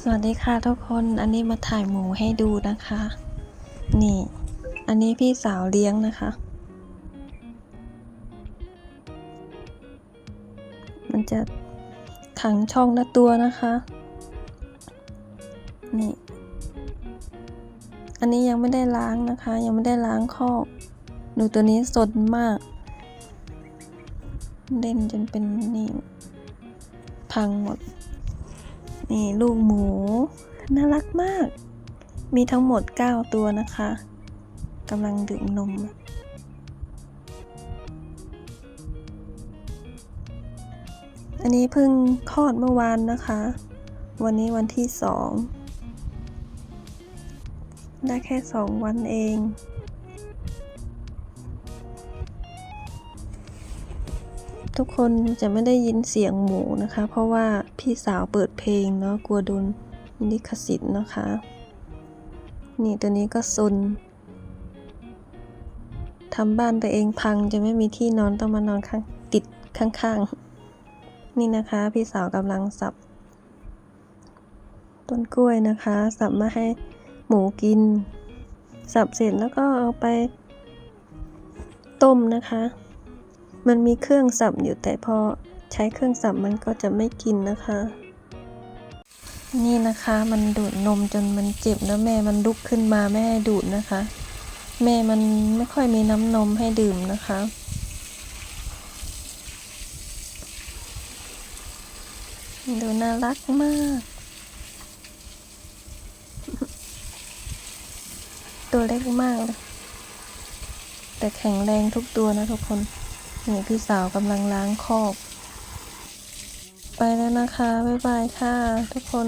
สวัสดีค่ะทุกคน อันนี้มาถ่ายหมูให้ดูนะคะ นี่ อันนี้พี่สาวเลี้ยงนะคะ มันจะขังช่องละตัวนะคะ นี่ อันนี้ยังไม่ได้ล้างนะคะ ยังไม่ได้ล้างคอกดูตัวนี้สดมาก เล่นจนเป็นนี่ พังหมด นี่ลูกหมู น่ารักมาก มีทั้งหมด 9 ตัวนะคะกำลังดื่มนม อันนี้เพิ่งคลอดเมื่อวานนะคะ วันนี้วันที่สองได้แค่สองวันเอง ทุกคนจะไม่ได้ยินเสียงหมูนะคะ เพราะว่าพี่สาวเปิดเพลงเนาะกลัวโดนลิขสิทธิ์นะคะ นี่ตัวนี้ก็ซนทำบ้านตัวเองพังจะไม่มีที่นอนต้องมานอนข้างติดข้างๆ นี่นะคะ พี่สาวกำลังสับ ต้นกล้วยนะคะ สับมาให้หมูกิน สับเสร็จแล้วก็เอาไป ต้มนะคะ มันมีเครื่องสับอยู่แต่พอใช้เครื่องสับมันก็จะไม่กินนะคะ นี่นะคะมันดูดนมจนมันเจ็บแล้วแม่มันลุกขึ้นมาไม่ให้ดูดนะคะ แม่มันไม่ค่อยมีน้ำนมให้ดื่มนะคะดูน่ารักมาก ตัวเล็กมากเลย แต่แข็งแรงทุกตัวนะทุกคน นี่พี่สาวกำลังล้างคอก ไปแล้วนะคะ บ๊ายบายค่ะทุกคน